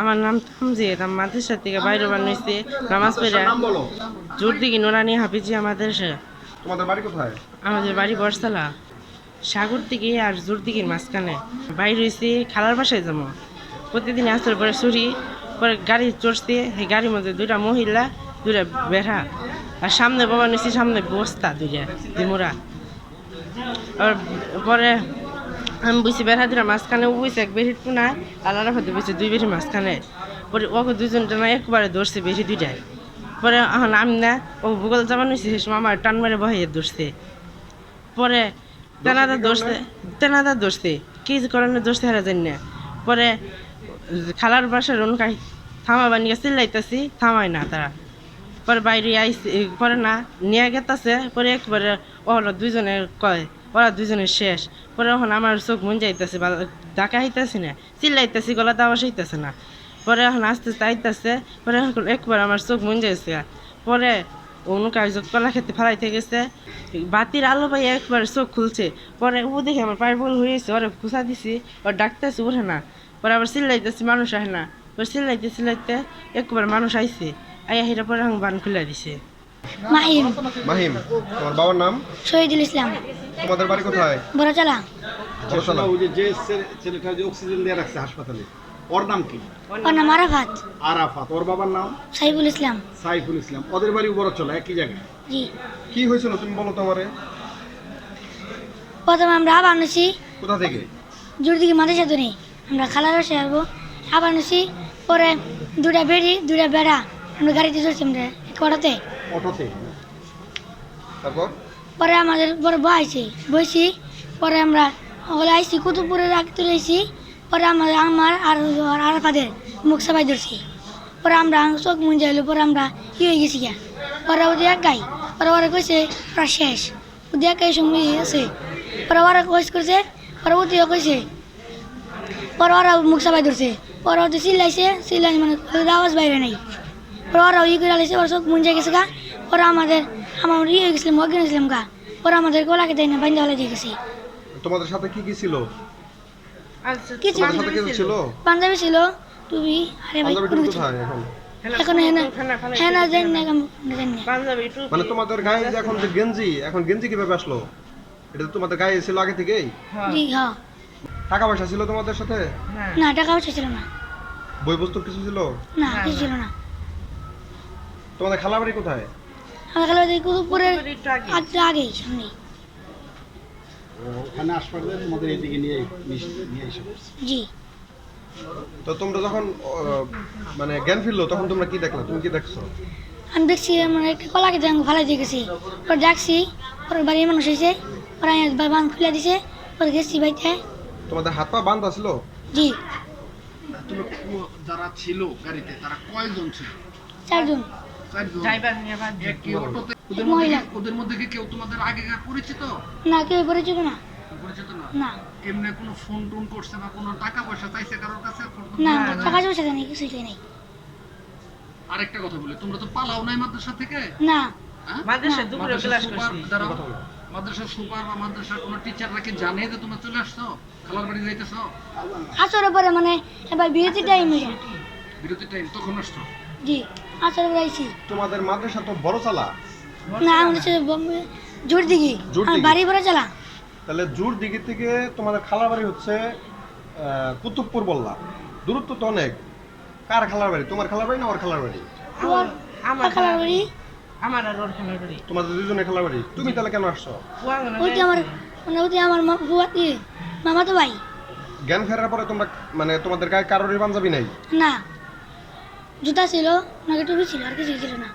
আমার নাম তামজিদ আমি মাদ্রাসা থেকে বাইরে বানিয়েছি নামাজ বলো। জোর দিকে নোরানি হাফিজি আমাদের তোমাদের বাড়ি কোথায়? আমাদের বাড়ি বরসালা। সাগর দিকে আর জোর দিকের মাঝখানে। বাইরে হয়েছি খালার বাসায় যাব। প্রতিদিন আসার পরে চুরি পরে গাড়ি চড়ছি সেই গাড়ির মধ্যে দুইটা মহিলা দুইটা বেড়া। আর সামনে বাবা নিছি সামনে বস্তা দুইটা দিমুরা আর পরে আমি বুঝছি বেড়া দুটা মাঝখানে বুঝছি এক বেরির টুনা আলাদা হতে বুঝছি দুই বেরির মাঝখানে। পরে ওকে দুজনটা না একবারে ধরছে বেরি দুইটায়। পরে এখন আমি না ও ভূগোল জামান হয়েছে সে সময় আমার টান মেরে বহাইয়ে ধরছে। পরে তেনাদা ধরছে তেনাদা ধরছে কি করেন ধরছে হারা জানি না। পরে খালার বাসার অনুকাই থামা বানিয়ে চিল্লাইতেছি থামায় না তারা। পরে বাইরে আইসি পরে না নিয়ে গেতাছে পরে একবারে ওরা দুইজনে কয় ওরা দুইজনে শেষ। পরে এখন আমার চোখ মন যাইতেছে ডাকা হইতেছি না চিল্লাইতেছি গলা দাওয়া হইতেছে না। পরে এখন আস্তে আস্তে আইতেছে পরে এখন একবার আমার চোখ মন যাইছে। পরে অনুকা কলা খেতে ফেলাইতে গেছে বাতির আলো পাই একবার চোখ খুলছে। পরে ও দেখে আমার পায়ের বল হয়েছে ওরে খুসা দিছি ওর ডাকতেছে ওঠে না। পরে আবার চিল্লাইতেছি মানুষ আসে না। পরে চিল্লাইতে চিল্লাইতে একবার মানুষ আইছে আইয়া হেরা পরে আমি বান খুলে দিছে। মাহিম। মাহিম তোমার বাবার নাম? শহীদুল ইসলাম। তোমাদের বাড়ি কোথায়? বড়চালা বরসালা। ওই যে যে ছেলেটা যে অক্সিজেন দিয়ে রাখছে হাসপাতালে। ওর নাম কি? ওর নাম আরাফাত। আরাফাত। ওর বাবার নাম? সাইফুল ইসলাম। সাইফুল ইসলাম। ওদের বাড়ি বড় চলা একই জায়গায়? জি। কি হয়েছিল তুমি বলো তো আমারে? প্রথমে আমরা আবার আনেছি। কোথা থেকে? জোর দিকে মাদ্রাসা ধরে। আমরা খালার বসে আসব। আবার আনেছি। পরে দুটা বেড়ি দুটা বেড়া। আমরা গাড়িতে চড়ছি আমরা কটাতে অটোতে? তারপর? পরে আমাদের পরে বয়সি বসি পরে আমরা ওগুলো আইসি কুতুবপুরে রাখতে রয়েছি পরে আমাদের আমার আর আর আরাফাদের মুখ সবাই ধরছি। পরে আমরা চোখ মুন যাইলো, পরে আমরা ই হয়ে গেছি গিয়া। পরে ওদের এক গাই, পরে ওরা কইছে ওরা শেষ। ওদের এক গাই সঙ্গে আছে। পরে ওরা কইস করছে, পরে ওদের কইছে, পরে ওরা মুখ সবাই ধরছে। পরে ওদের চিল্লাইছে চিল্লাই মানে আওয়াজ বাইরে নাই। পরে ওরা ই করে আলাইছে ওরা চোখ যাই গেছে গা। পরে আমাদের আমার ই হয়ে গেছিলাম অজ্ঞান হয়েছিলাম গা। পরে আমাদের গলাকে দেয় না বাইন্দা হলে দিয়ে গেছি। তোমাদের সাথে কি কি ছিল? কিছু তোমাদের সাথে কিছু ছিল? পাঞ্জাবি ছিল টুপি আরে ভাই কোনো কিছু। এখন? এখন হেনা হেনা জানি না জানি না। পাঞ্জাবি টুপি। মানে তোমাদের গায়ে যে এখন যে গেঞ্জি এখন গেঞ্জি কীভাবে আসলো? এটা তো তোমাদের গায়ে ছিল আগে থেকেই? হ্যাঁ, জি হ্যাঁ। টাকা পয়সা ছিল তোমাদের সাথে? হ্যাঁ। না টাকা পয়সা ছিল না। বই বস্তু কিছু ছিল? না কিছু ছিল না। তোমাদের খালা বাড়ি কোথায়? আমরা খেলা দেখি কুতুবপুরের একটু আগে। আগে আগেই সামনে ওখানে হাসপাতালে তোমাদের এদিকে নিয়ে নিয়ে এসে জি। তো তোমরা যখন মানে জ্ঞান ফিরলো তখন তোমরা কি দেখলা? তুমি কি দেখছ? আমি দেখছি মানে একটা কলাকে দেন ফালাই দিয়ে গেছি পরে ডাকছি পরে বাড়ির মানুষ এসে পরে বান খুলে দিছে পরে গেছি বাইতে তোমাদের হাত পা বান্ধা ছিল? জি। তুমি যারা ছিল গাড়িতে তারা কয়জন ছিল? চারজন। ড্রাইভার ওদের মধ্যে কি- ওদের মধ্যে কি কেউ তোমাদের আগেকার পরিচিত? না কেউ পরিচিত না। পরিচিত না? না। এমনি কোনো ফোন টোন করছে বা কোনো টাকা পয়সা চাইছে কারোর কাছে? না টাকা পয়সা দেয় নাই কিছুই আরেকটা কথা বলি তোমরা তো পালাও নাই মাদ্রাসা থেকে? না। হ্যাঁ? দুপুরে ক্লাস সুপার করছি। মাদ্রাসার সুপার বা মাদ্রাসার কোনো টিচাররা কি জানে যে তোমরা চলে আসছো? খালার বাড়ি যাইতেছো? আসরে পরে মানে এবার বিরতি টাইম বিরতি টাইম তখন আসছো। জি পরে তোমাদের মাদ্রাসা তো বড় চালা। না আমি হচ্ছে বোম্বে জোর দিঘি। জোরদিঘি? বাড়ি চালা। তাহলে জোর দিঘি থেকে তোমাদের খালার বাড়ি হচ্ছে আহ, কুতুবপুর বললা দূরত্ব তো অনেক। কার খালার বাড়ি? তোমার খালার বাড়ি না ওর খালার বাড়ি? আমার খালার বাড়ি। আমার আর ওর খেলার বাড়ি। তোমাদের দুজনের খালার বাড়ি। তুমি তাহলে কেন আসছো? ওইটি আমার মানে ওইটি আমার মা- বুয়া ইয়ে, মামা তো ভাই। জ্ঞান ফেরার পরে তোমরা মানে তোমাদের গায়ে কারোরই পাঞ্জাবি নাই? না। জুতা ছিল নাকি টুপি ছিল আর কিছু ছিল না।